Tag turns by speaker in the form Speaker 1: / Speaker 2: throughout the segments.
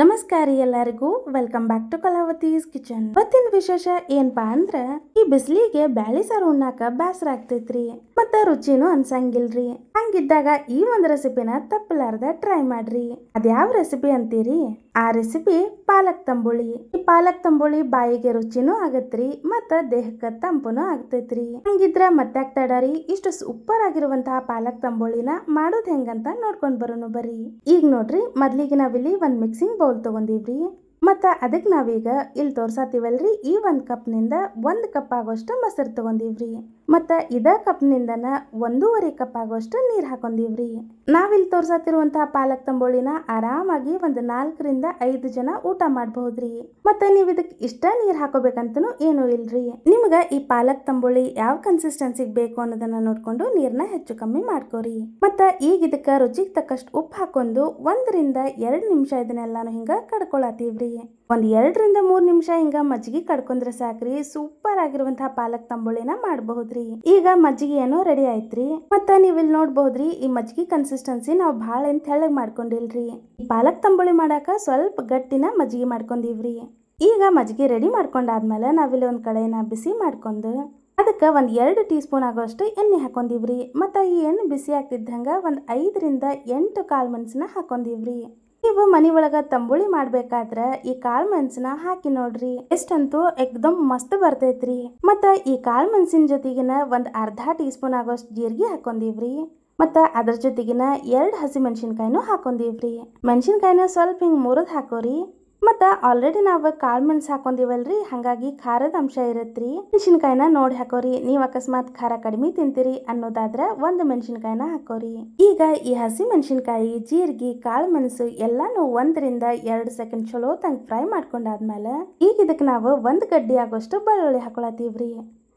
Speaker 1: ನಮಸ್ಕಾರ ಎಲ್ಲರಿಗೂ. Welcome back to Kalavati's kitchen ಇವತ್ತಿನ ವಿಶೇಷ ಏನಪ್ಪಾ ಅಂದ್ರ, ಈ ಬಿಸಿಲಿಗೆ ಬ್ಯಾಳಿ ಸಾರು ಉಣ್ಣಾಕ ಬ್ಯಾಸರ ಆಗ್ತೈತ್ರಿ, ಮತ್ತ ರುಚಿನೂ ಅನ್ಸಂಗಿಲ್ರಿ. ಹಂಗಿದ್ದಾಗ ಈ ಒಂದು ರೆಸಿಪಿನ ತಪ್ಪಲಾರದ ಟ್ರೈ ಮಾಡ್ರಿ. ಅದ್ಯಾವ ರೆಸಿಪಿ ಅಂತೀರಿ? ಆ ರೆಸಿಪಿ ಪಾಲಕ್ ತಂಬುಳಿ. ಈ ಪಾಲಕ್ ತಂಬುಳಿ ಬಾಯಿಗೆ ರುಚಿನೂ ಆಗತ್ರಿ, ಮತ್ತ ದೇಹಕ್ಕ ತಂಪುನೂ ಆಗ್ತೈತ್ರಿ. ಹಂಗಿದ್ರ ಮತ್ತೆ ತಡರಿ, ಇಷ್ಟು ಸೂಪರ್ ಆಗಿರುವಂತಹ ಪಾಲಕ್ ತಂಬುಳಿನ ಮಾಡೋದ್ ಹೆಂಗಂತ ನೋಡ್ಕೊಂಡ್ ಬರೋಣ ಬರ್ರಿ. ಈಗ ನೋಡ್ರಿ, ಮೊದ್ಲಿಗೆ ನಾವಿಲ್ಲಿ ಒಂದ್ ಮಿಕ್ಸಿಂಗ್ ಬೌಲ್ ತಗೊಂಡಿವ್ರಿ. ಮತ್ತ ಅದಕ್ಕೆ ನಾವೀಗ ಇಲ್ಲಿ ತೋರ್ಸಾತೀವಲ್ರಿ, ಈ ಒಂದ್ ಕಪ್ನಿಂದ ಒಂದ್ ಕಪ್ ಆಗೋಷ್ಟು ಮೊಸರು ತಗೊಂಡಿವ್ರಿ. ಮತ್ತ ಇದ ಕಪ್ನಿಂದನ ಒಂದೂವರೆ ಕಪ್ ಆಗೋಷ್ಟು ನೀರ್ ಹಾಕೊಂಡಿವ್ರಿ ನಾವಿಲ್ಲಿ ತೋರ್ಸತ್ತಿರುವಂತಹ ಪಾಲಕ್ ತಂಬೋಳಿನ ಆರಾಮಾಗಿ ಒಂದು ನಾಲ್ಕರಿಂದ ಐದು ಜನ ಊಟ ಮಾಡಬಹುದ್ರಿ. ಮತ್ತು ನೀವು ಇದಕ್ಕೆ ಇಷ್ಟ ನೀರು ಹಾಕೋಬೇಕಂತನೂ ಏನೂ ಇಲ್ರಿ. ನಿಮ್ಗೆ ಈ ಪಾಲಕ್ ತಂಬೋಳಿ ಯಾವ ಕನ್ಸಿಸ್ಟೆನ್ಸಿಗೆ ಬೇಕು ಅನ್ನೋದನ್ನ ನೋಡ್ಕೊಂಡು ನೀರನ್ನ ಹೆಚ್ಚು ಕಮ್ಮಿ ಮಾಡ್ಕೋರಿ. ಮತ್ತು ಈಗ ಇದಕ್ಕ ರುಚಿಗೆ ತಕ್ಕಷ್ಟು ಉಪ್ಪು ಹಾಕೊಂಡು ಒಂದರಿಂದ ಎರಡು ನಿಮಿಷ ಇದನ್ನೆಲ್ಲಾನು ಹಿಂಗ ಕಡ್ಕೊಳತೀವ್ರಿ. ಒಂದ್ ಎರಡರಿಂದ ಮೂರು ನಿಮಿಷ ಹಿಂಗ ಮಜ್ಜಿಗೆ ಕಡ್ಕೊಂಡ್ರೆ ಸಾಕ್ರಿ. ಸೂಪರ್ ಆಗಿರುವಂತಹ ಪಾಲಕ್ ತಂಬುಳಿನ ಮಾಡಬಹುದ್ರಿ. ಈಗ ಮಜ್ಜಿಗೆ ಏನೋ ರೆಡಿ ಆಯ್ತ್ರಿ. ಮತ್ತ ನೀವ್ ಇಲ್ಲಿ ನೋಡ್ಬಹುದ್ರಿ, ಈ ಮಜ್ಜಿಗೆ ಕನ್ಸಿಸ್ಟೆನ್ಸಿ ನಾವು ಭಾಳ ಎಂತ ತೆಳ್ಳಗ್ ಮಾಡ್ಕೊಂಡಿಲ್ರಿ. ಪಾಲಕ್ ತಂಬುಳಿ ಮಾಡಾಕ ಸ್ವಲ್ಪ ಗಟ್ಟಿನ ಮಜ್ಜಿಗೆ ಮಾಡ್ಕೊಂಡಿವ್ರಿ. ಈಗ ಮಜ್ಜಿಗೆ ರೆಡಿ ಮಾಡ್ಕೊಂಡಾದ್ಮೇಲೆ ನಾವಿಲ್ಲಿ ಒಂದ್ ಕಡೆನ ಬಿಸಿ ಮಾಡ್ಕೊಂಡು ಅದಕ್ಕೆ ಒಂದು ಎರಡು ಟೀ ಸ್ಪೂನ್ ಆಗೋಷ್ಟು ಎಣ್ಣೆ ಹಾಕೊಂಡಿವ್ರಿ. ಮತ್ತು ಈ ಎಣ್ಣೆ ಬಿಸಿ ಆಗ್ತಿದ್ದಂಗೆ ಒಂದು ಐದರಿಂದ ಎಂಟು ಕಾಳು ಮೆಣಸನ್ನ ಹಾಕೊಂಡಿವ್ರಿ. ನೀವು ಮನೆ ಒಳಗ ತಂಬುಳಿ ಮಾಡ್ಬೇಕಾದ್ರೆ ಈ ಕಾಳು ಮೆಣಸಿನ ಹಾಕಿ ನೋಡ್ರಿ. ಎಷ್ಟಂತೂ ಎಕ್ದಮ್ ಮಸ್ತ್ ಬರ್ತೈತ್ರಿ. ಮತ್ತ ಈ ಕಾಳು ಮೆಣಸಿನ ಜೊತೆಗಿನ ಒಂದ್ ಅರ್ಧ ಟೀ ಸ್ಪೂನ್ ಆಗೋಷ್ಟು ಜೀರಿಗೆ ಹಾಕೊಂಡಿವ್ರಿ. ಮತ್ತ ಅದ್ರ ಜೊತೆಗಿನ ಎರಡು ಹಸಿ ಮೆಣಸಿನ್ಕಾಯಿನೂ ಹಾಕೊಂಡಿವ್ರಿ. ಮೆಣಸಿನ್ಕಾಯಿನ ಸ್ವಲ್ಪ ಹಿಂಗ್ ಮುರಿದ್ ಹಾಕೋರಿ. ಮತ್ತ ಆಲ್ರೆಡಿ ನಾವು ಕಾಳು ಮೆಣಸು ಹಾಕೊಂಡಿವಲ್ರಿ ಹಾಗಾಗಿ ಖಾರದ ಅಂಶ ಇರತ್ರಿ. ಮೆಣಸಿನ್ಕಾಯಿನ ನೋಡಿ ಹಾಕೋರಿ, ನೀವು ಅಕಸ್ಮಾತ್ ಖಾರ ಕಡಿಮೆ ತಿಂತೀರಿ ಅನ್ನೋದಾದ್ರೆ ಒಂದು ಮೆಣಸಿನ್ಕಾಯಿನ ಹಾಕೋರಿ. ಈಗ ಈ ಹಸಿ ಮೆಣಸಿನಕಾಯಿ, ಜೀರಿಗೆ, ಕಾಳು ಮೆಣಸು ಎಲ್ಲಾನು ಒಂದರಿಂದ ಎರಡು ಸೆಕೆಂಡ್ ಚಲೋ ತಂಗ್ ಫ್ರೈ ಮಾಡ್ಕೊಂಡಾದ್ಮೇಲೆ ಈಗ ಇದಕ್ಕೆ ನಾವು ಒಂದು ಗಡ್ಡಿ ಆಗೋಷ್ಟು ಬೆಳ್ಳುಳ್ಳಿ ಹಾಕೊಳತೀವ್ರಿ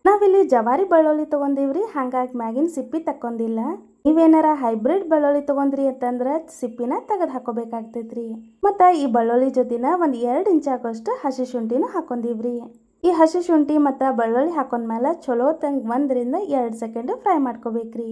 Speaker 1: ನಾವಿಲ್ಲಿ ಜವಾರಿ ಬೆಳ್ಳುಳ್ಳಿ ತಗೊಂಡಿವ್ರಿ, ಹಾಗಾಗಿ ಮ್ಯಾಗಿನ ಸಿಪ್ಪಿ ತಕ್ಕೊಂಡಿಲ್ಲ. ನೀವೇನಾರ ಹೈಬ್ರಿಡ್ ಬೆಳ್ಳುಳ್ಳಿ ತಗೊಂಡ್ರಿ ಅಂತಂದ್ರೆ ಸಿಪ್ಪಿನ ತೆಗೆದು ಹಾಕೋಬೇಕಾಗ್ತೈತ್ರಿ. ಮತ್ತ ಈ ಬೆಳ್ಳುಳ್ಳಿ ಜೊತೆನ ಒಂದ್ ಎರಡ್ ಇಂಚ್ ಆಗೋಷ್ಟು ಹಸಿ ಶುಂಠಿನೂ ಹಾಕೊಂಡಿವ್ರಿ. ಈ ಹಸಿ ಶುಂಠಿ ಮತ್ತ ಬೆಳ್ಳುಳ್ಳಿ ಹಾಕೊಂಡ್ಮೇಲೆ ಚಲೋ ತಂಗ್ ಒಂದರಿಂದ ಎರಡ್ ಸೆಕೆಂಡ್ ಫ್ರೈ ಮಾಡ್ಕೋಬೇಕ್ರಿ.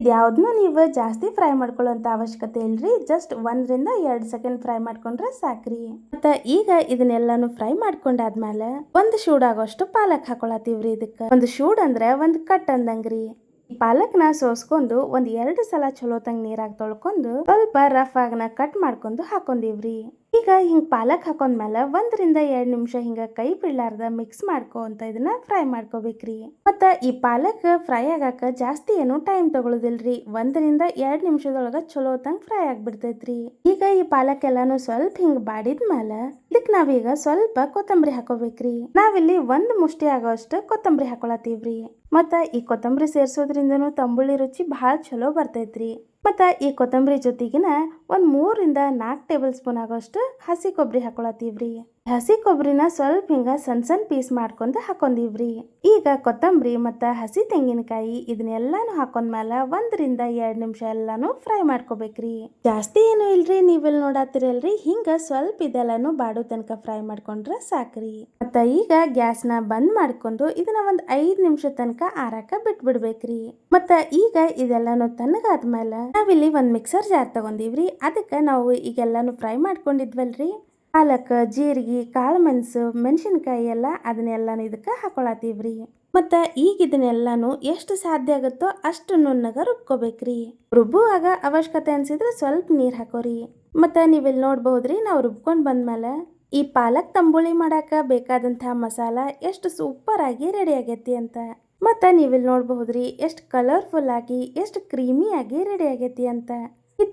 Speaker 1: ಯಾವ್ದನ್ನೂ ನೀವು ಜಾಸ್ತಿ ಫ್ರೈ ಮಾಡ್ಕೊಳ್ಳೋಂಥ ಅವಶ್ಯಕತೆ ಇಲ್ರಿ, ಜಸ್ಟ್ ಒಂದರಿಂದ ಎರಡು ಸೆಕೆಂಡ್ ಫ್ರೈ ಮಾಡ್ಕೊಂಡ್ರೆ ಸಾಕ್ರಿ. ಮತ್ತ ಈಗ ಇದನ್ನೆಲ್ಲಾನು ಫ್ರೈ ಮಾಡ್ಕೊಂಡಾದ್ಮೇಲೆ ಒಂದು ಶೂಡ್ ಆಗೋಷ್ಟು ಪಾಲಕ್ ಹಾಕೊಳತೀವ್ರಿ ಇದಕ್ಕೆ. ಒಂದು ಶೂಡ್ ಅಂದ್ರೆ ಒಂದು ಕಟ್ ಅಂದಂಗ್ರಿ. ಪಾಲಕ್ನ ಸೋಸ್ಕೊಂಡು ಒಂದ್ ಎರಡು ಸಲ ಚಲೋ ತಂಗ್ ನೀರಾಗ ತೊಳ್ಕೊಂಡು ಸ್ವಲ್ಪ ರಫ್ ಆಗನ ಕಟ್ ಮಾಡ್ಕೊಂಡು ಹಾಕೊಂಡಿವ್ರಿ. ಈಗ ಹಿಂಗೆ ಪಾಲಕ್ ಹಾಕೊಂಡ್ಮೇಲೆ ಒಂದರಿಂದ ಎರಡು ನಿಮಿಷ ಹಿಂಗ ಕೈ ಬಿಡ್ಲಾರ್ದ ಮಿಕ್ಸ್ ಮಾಡ್ಕೋ ಅಂತ ಇದನ್ನ ಫ್ರೈ ಮಾಡ್ಕೋಬೇಕ್ರಿ. ಮತ್ತು ಈ ಪಾಲಕ್ ಫ್ರೈ ಆಗಾಕ ಜಾಸ್ತಿ ಏನು ಟೈಮ್ ತಗೊಳ್ಳೋದಿಲ್ರಿ ಒಂದರಿಂದ ಎರಡು ನಿಮಿಷದೊಳಗ ಚಲೋ ತಂಗ ಫ್ರೈ ಆಗಿಬಿಡ್ತೈತ್ರಿ. ಈಗ ಈ ಪಾಲಕ್ ಎಲ್ಲಾನು ಸ್ವಲ್ಪ ಹಿಂಗೆ ಬಾಡಿದ ಮೇಲೆ ಇದಕ್ಕೆ ನಾವೀಗ ಸ್ವಲ್ಪ ಕೊತ್ತಂಬರಿ ಹಾಕೋಬೇಕ್ರಿ. ನಾವಿಲ್ಲಿ ಒಂದು ಮುಷ್ಟಿ ಆಗೋಷ್ಟು ಕೊತ್ತಂಬರಿ ಹಾಕೊಳತ್ತೀವ್ರಿ. ಮತ್ತು ಈ ಕೊತ್ತಂಬರಿ ಸೇರಿಸೋದ್ರಿಂದನೂ ತಂಬುಳಿ ರುಚಿ ಭಾಳ ಚಲೋ ಬರ್ತೈತ್ರಿ. ಮತ್ತ ಈ ಕೊತ್ತಂಬರಿ ಜೊತೆಗಿನ ಒಂದು ಮೂರರಿಂದ ನಾಲ್ಕು ಟೇಬಲ್ ಸ್ಪೂನ್ ಆಗೋಷ್ಟು ಹಸಿ ಕೊಬ್ಬರಿ ಹಾಕೊಳತೀವ್ರಿ ಹಸಿ ಕೊಬ್ಬರಿನ ಸ್ವಲ್ಪ ಹಿಂಗ ಸಣ್ಣ ಸಣ್ಣ ಪೀಸ್ ಮಾಡ್ಕೊಂಡು ಹಾಕೊಂಡಿವ್ರಿ. ಈಗ ಕೊತ್ತಂಬರಿ ಮತ್ತು ಹಸಿ ತೆಂಗಿನಕಾಯಿ ಇದನ್ನೆಲ್ಲಾನು ಹಾಕೊಂಡ್ಮೇಲೆ ಒಂದರಿಂದ ಎರಡು ನಿಮಿಷ ಎಲ್ಲಾನು ಫ್ರೈ ಮಾಡ್ಕೋಬೇಕ್ರಿ. ಜಾಸ್ತಿ ಏನು ಇಲ್ರಿ ನೀವೆಲ್ಲ ನೋಡಾತಿರಲ್ರಿ, ಹಿಂಗ ಸ್ವಲ್ಪ ಇದೆಲ್ಲಾನು ಬಾಡೋ ತನಕ ಫ್ರೈ ಮಾಡ್ಕೊಂಡ್ರೆ ಸಾಕ್ರಿ. ಮತ್ತು ಈಗ ಗ್ಯಾಸ್ನ ಬಂದ್ ಮಾಡ್ಕೊಂಡು ಇದನ್ನ ಒಂದು ಐದು ನಿಮಿಷ ತನಕ ಆರಾಕ ಬಿಟ್ಬಿಡ್ಬೇಕ್ರಿ. ಮತ್ತು ಈಗ ಇದೆಲ್ಲಾನು ತಣ್ಣಗಾದ್ಮೇಲೆ ನಾವಿಲ್ಲಿ ಒಂದು ಮಿಕ್ಸರ್ ಜಾರ್ ತಗೊಂಡಿವ್ರಿ, ಅದಕ್ಕೆ ನಾವು ಈಗೆಲ್ಲಾನು ಫ್ರೈ ಮಾಡ್ಕೊಂಡಿದ್ವಲ್ರಿ. ಪಾಲಕ್, ಜೀರಿಗೆ ಕಾಳು ಮೆಣಸು ಮೆಣಸಿನ್ಕಾಯಿ ಎಲ್ಲ ಅದನ್ನೆಲ್ಲನೂ ಇದಕ್ಕೆ ಹಾಕೊಳತ್ತೀವ್ರಿ. ಮತ್ತ ಈಗ ಇದನ್ನೆಲ್ಲಾನು ಎಷ್ಟು ಸಾಧ್ಯ ಆಗುತ್ತೋ ಅಷ್ಟು ನುಣ್ಣಗ ರುಬ್ಕೋಬೇಕ್ರಿ. ರುಬ್ಬುವಾಗ ಅವಶ್ಯಕತೆ ಅನ್ಸಿದ್ರೆ ಸ್ವಲ್ಪ ನೀರು ಹಾಕೋರಿ. ಮತ್ತು ನೀವಿಲ್ಲಿ ನೋಡ್ಬಹುದ್ರಿ ನಾವು ರುಬ್ಕೊಂಡು ಬಂದ್ಮೇಲೆ ಈ ಪಾಲಕ್ ತಂಬುಳಿ ಮಾಡಾಕ ಬೇಕಾದಂಥ ಮಸಾಲ ಎಷ್ಟು ಸೂಪರ್ ಆಗಿ ರೆಡಿ ಆಗೈತಿ ಅಂತ. ಮತ್ತು ನೀವಿಲ್ಲಿ ನೋಡಬಹುದ್ರಿ ಎಷ್ಟು ಕಲರ್ಫುಲ್ ಆಗಿ, ಎಷ್ಟು ಕ್ರೀಮಿ ಆಗಿ ರೆಡಿ ಆಗೈತಿ ಅಂತ.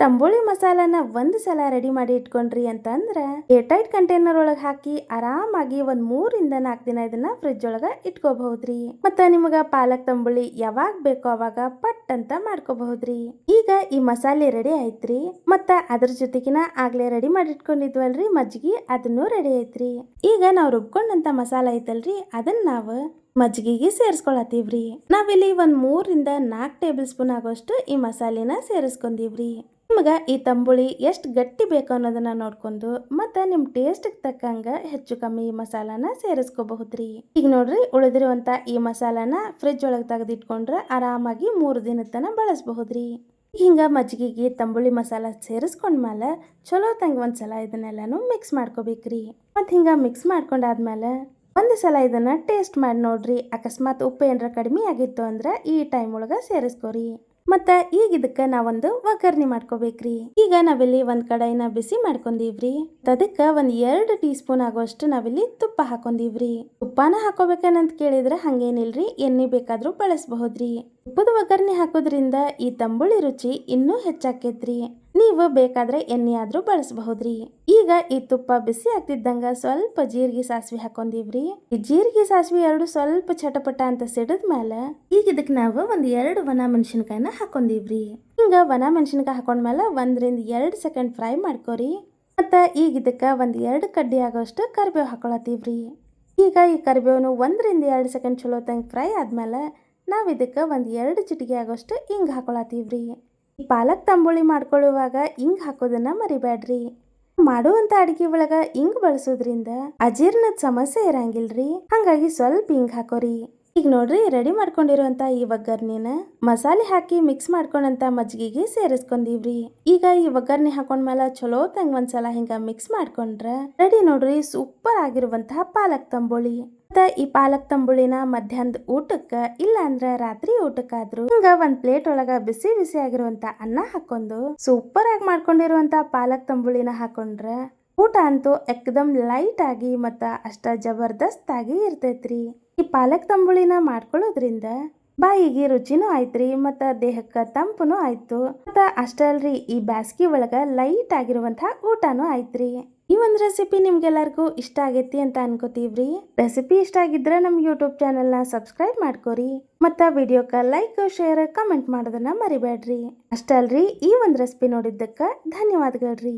Speaker 1: ತಂಬುಳಿ ಮಸಾಲಾನ ಒಂದು ಸಲ ರೆಡಿ ಮಾಡಿ ಇಟ್ಕೊಂಡ್ರಿ ಅಂತಂದ್ರೆ ಏರ್ಟೈಟ್ ಕಂಟೈನರ್ ಒಳಗೆ ಹಾಕಿ ಆರಾಮಾಗಿ ಒಂದ್ ಮೂರಿಂದ ನಾಲ್ಕು ದಿನ ಇದನ್ನ ಫ್ರಿಜ್ ಒಳಗ ಇಟ್ಕೋಬಹುದ್ರಿ. ಮತ್ತ ನಿಮಗ ಪಾಲಕ್ ತಂಬುಳಿ ಯಾವಾಗ ಬೇಕೋ ಅವಾಗ ಪಟ್ ಅಂತ ಮಾಡ್ಕೋಬಹುದ್ರಿ. ಈಗ ಈ ಮಸಾಲೆ ರೆಡಿ ಆಯ್ತ್ರಿ. ಮತ್ತ ಅದ್ರ ಜೊತೆಗಿನ ಆಗ್ಲೇ ರೆಡಿ ಮಾಡಿ ಇಟ್ಕೊಂಡಿದ್ವಲ್ರಿ ಮಜ್ಜಿಗೆ, ಅದನ್ನು ರೆಡಿ ಐತ್ರಿ ಈಗ ನಾವು ರುಬ್ಕೊಂಡಂತ ಮಸಾಲ ಐತಲ್ರಿ, ಅದನ್ನ ನಾವು ಮಜ್ಜಿಗೆಗೆ ಸೇರಿಸ್ಕೊಳತ್ತೀವ್ರಿ. ನಾವಿಲ್ಲಿ ಒಂದ್ ಮೂರಿಂದ ನಾಲ್ಕು ಟೇಬಲ್ ಸ್ಪೂನ್ ಆಗೋಷ್ಟು ಈ ಮಸಾಲೆನ ಸೇರಿಸ್ಕೊಂಡಿವ್ರಿ ನಿಮ್ಗೆ ಈ ತಂಬುಳಿ ಎಷ್ಟು ಗಟ್ಟಿ ಬೇಕು ಅನ್ನೋದನ್ನ ನೋಡ್ಕೊಂಡು ಮತ್ತ ನಿಮ್ಮ ಟೇಸ್ಟಿಗೆ ತಕ್ಕಂಗ ಹೆಚ್ಚು ಕಮ್ಮಿ ಈ ಮಸಾಲಾನ ಸೇರಿಸ್ಕೋಬಹುದ್ರಿ. ಈಗ ನೋಡ್ರಿ ಉಳಿದಿರುವಂಥ ಈ ಮಸಾಲಾನ ಫ್ರಿಡ್ಜ್ ಒಳಗೆ ತೆಗೆದಿಟ್ಕೊಂಡ್ರೆ ಆರಾಮಾಗಿ ಮೂರು ದಿನದ ತನ ಬಳಸಬಹುದ್ರಿ. ಹಿಂಗ ಮಜ್ಜಿಗೆಗೆ ತಂಬುಳಿ ಮಸಾಲ ಸೇರಿಸ್ಕೊಂಡ್ಮೇಲೆ ಚಲೋ ತಂಗ ಒಂದ್ಸಲ ಇದನ್ನೆಲ್ಲಾನು ಮಿಕ್ಸ್ ಮಾಡ್ಕೋಬೇಕ್ರಿ. ಮತ್ತು ಹಿಂಗ ಮಿಕ್ಸ್ ಮಾಡ್ಕೊಂಡಾದ್ಮೇಲೆ ಒಂದು ಸಲ ಇದನ್ನ ಟೇಸ್ಟ್ ಮಾಡಿ ನೋಡ್ರಿ. ಅಕಸ್ಮಾತ್ ಉಪ್ಪು ಏನಾರ ಕಡಿಮೆ ಆಗಿತ್ತು ಅಂದ್ರೆ ಈ ಟೈಮ್ ಒಳಗೆ ಸೇರಿಸ್ಕೋರಿ. ಮತ್ತು ಈಗ ಇದಕ್ಕೆ ನಾವೊಂದು ಒಗ್ಗರಣೆ ಮಾಡ್ಕೋಬೇಕ್ರಿ. ಈಗ ನಾವಿಲ್ಲಿ ಒಂದು ಕಡಾಯಿನ ಬಿಸಿ ಮಾಡ್ಕೊಂಡೀವ್ರಿ. ಅದಕ್ಕೆ ಒಂದು ಎರಡು ಟೀ ಸ್ಪೂನ್ ಆಗೋಷ್ಟು ನಾವಿಲ್ಲಿ ತುಪ್ಪ ಹಾಕೊಂಡೀವ್ರಿ. ತುಪ್ಪನ ಹಾಕೋಬೇಕನ್ನಂತ ಕೇಳಿದ್ರೆ ಹಂಗೇನಿಲ್ರಿ. ಎಣ್ಣೆ ಬೇಕಾದರೂ ಬಳಸಬಹುದ್ರಿ. ತುಪ್ಪದ ಒಗ್ಗರಣೆ ಹಾಕೋದ್ರಿಂದ ಈ ತಂಬುಳಿ ರುಚಿ ಇನ್ನೂ ಹೆಚ್ಚಾಕೇತ್ರಿ. ನೀವು ಬೇಕಾದ್ರೆ ಎಣ್ಣೆ ಆದರೂ ಬಳಸಬಹುದ್ರಿ. ಈಗ ಈ ತುಪ್ಪ ಬಿಸಿ ಆಗ್ತಿದ್ದಂಗ ಸ್ವಲ್ಪ ಜೀರಿಗೆ ಸಾಸಿವೆ ಹಾಕೊಂಡಿವ್ರಿ. ಈ ಜೀರಿಗೆ ಸಾಸಿವೆ ಎರಡು ಸ್ವಲ್ಪ ಚಟಪಟ ಅಂತ ಸಿಡಿದ ಮೇಲೆ ಈಗ ಇದಕ್ಕೆ ನಾವು ಒಂದ್ ಎರಡು ಒಣ ಮೆಣಸಿನ್ಕಾಯಿನ ಹಾಕೊಂಡೀವ್ರಿ. ಹಿಂಗ ವನ ಮೆಣಸಿನ್ಕಾಯಿ ಹಾಕೊಂಡ್ಮೇಲೆ ಒಂದರಿಂದ ಎರಡು ಸೆಕೆಂಡ್ ಫ್ರೈ ಮಾಡ್ಕೋರಿ. ಮತ್ತ ಈಗ ಇದಕ್ಕ ಒಂದ್ ಎರಡು ಕಡ್ಡಿ ಆಗೋಷ್ಟು ಕರಿಬೇವು ಹಾಕೊಳತ್ತೀವ್ರಿ. ಈಗ ಈ ಕರಿಬೇವನು ಒಂದರಿಂದ ಎರಡು ಸೆಕೆಂಡ್ ಚಲೋ ತಂಗ ಫ್ರೈ ಆದ್ಮೇಲೆ ನಾವು ಇದಕ್ಕೆ ಒಂದು ಎರಡು ಚಿಟಿಕೆ ಆಗೋಷ್ಟು ಹಿಂಗೆ ಹಾಕೊಳತ್ತೀವ್ರಿ. ಪಾಲಕ್ ತಂಬುಳಿ ಮಾಡ್ಕೊಳ್ಳುವಾಗ ಹಿಂಗ್ ಹಾಕೋದನ್ನ ಮರಿಬೇಡ್ರಿ ಮಾಡುವಂತ ಅಡಿಗೆ ಒಳಗ ಇಂಗ್ ಬಳಸೋದ್ರಿಂದ ಅಜೀರ್ಣದ ಸಮಸ್ಯೆ ಇರಂಗಿಲ್ರಿ. ಹಂಗಾಗಿ ಸ್ವಲ್ಪ ಹಿಂಗ್ ಹಾಕೋರಿ. ಈಗ ನೋಡ್ರಿ ರೆಡಿ ಮಾಡ್ಕೊಂಡಿರುವಂತ ಈ ಒಗ್ಗರ್ಣಿನ ಮಸಾಲೆ ಹಾಕಿ ಮಿಕ್ಸ್ ಮಾಡ್ಕೊಂಡಂತ ಮಜ್ಜಿಗೆಗೆ ಸೇರಿಸ್ಕೊಂಡಿವ್ರಿ. ಈಗ ಈ ಒಗ್ಗರ್ನಿ ಹಾಕೊಂಡ್ಮೇಲೆ ಚಲೋ ತಂಗ ಒಂದ್ಸಲ ಹಿಂಗ ಮಿಕ್ಸ್ ಮಾಡ್ಕೊಂಡ್ರ ರೆಡಿ ನೋಡ್ರಿ ಸೂಪರ್ ಆಗಿರುವಂತಹ ಪಾಲಕ್ ತಂಬುಳಿ. ಈ ಪಾಲಕ್ ತಂಬುಳಿನ ಮಧ್ಯಾಹ್ನದ ಊಟಕ್ಕ ಇಲ್ಲ ಅಂದ್ರ ರಾತ್ರಿ ಊಟಕ್ಕಾದ್ರೂ ಹಿಂಗ ಒಂದ್ ಪ್ಲೇಟ್ ಒಳಗ ಬಿಸಿ ಬಿಸಿ ಆಗಿರುವಂತ ಅನ್ನ ಹಾಕೊಂಡು ಸೂಪರ್ ಆಗಿ ಮಾಡ್ಕೊಂಡಿರುವಂತ ಪಾಲಕ್ ತಂಬುಳಿನ ಹಾಕೊಂಡ್ರ ಊಟ ಅಂತೂ ಎಕ್ದಮ್ ಲೈಟ್ ಆಗಿ ಮತ್ತ ಅಷ್ಟ ಜಬರ್ದಸ್ತ್ ಆಗಿ ಇರ್ತೈತ್ರಿ. ಈ ಪಾಲಕ್ ತಂಬುಳಿನ ಮಾಡ್ಕೊಳ್ಳೋದ್ರಿಂದ ಬಾಯಿಗೆ ರುಚಿನೂ ಆಯ್ತ್ರಿ ಮತ್ತ ದೇಹಕ್ಕ ತಂಪುನು ಆಯ್ತು. ಮತ್ತ ಅಷ್ಟಲ್ರಿ ಈ ಬ್ಯಾಸ್ಗಿ ಒಳಗ ಲೈಟ್ ಆಗಿರುವಂತಹ ಊಟನೂ ಆಯ್ತ್ರಿ. ಈ ಒಂದು ರೆಸಿಪಿ ನಿಮ್ಗೆಲ್ಲರಿಗೂ ಇಷ್ಟ ಆಗೈತಿ ಅಂತ ಅನ್ಕೋತೀವ್ರಿ. ರೆಸಿಪಿ ಇಷ್ಟ ಆಗಿದ್ರೆ ನಮ್ಮ ಯೂಟ್ಯೂಬ್ ಚಾನೆಲ್ನ ಸಬ್ಸ್ಕ್ರೈಬ್ ಮಾಡ್ಕೋರಿ. ಮತ್ತು ವಿಡಿಯೋಕ್ಕೆ ಲೈಕ್ ಶೇರ್ ಕಮೆಂಟ್ ಮಾಡೋದನ್ನ ಮರಿಬೇಡ್ರಿ ಅಷ್ಟಲ್ರಿ ಈ ಒಂದು ರೆಸಿಪಿ ನೋಡಿದ್ದಕ್ಕೆ ಧನ್ಯವಾದಗಳ್ರಿ.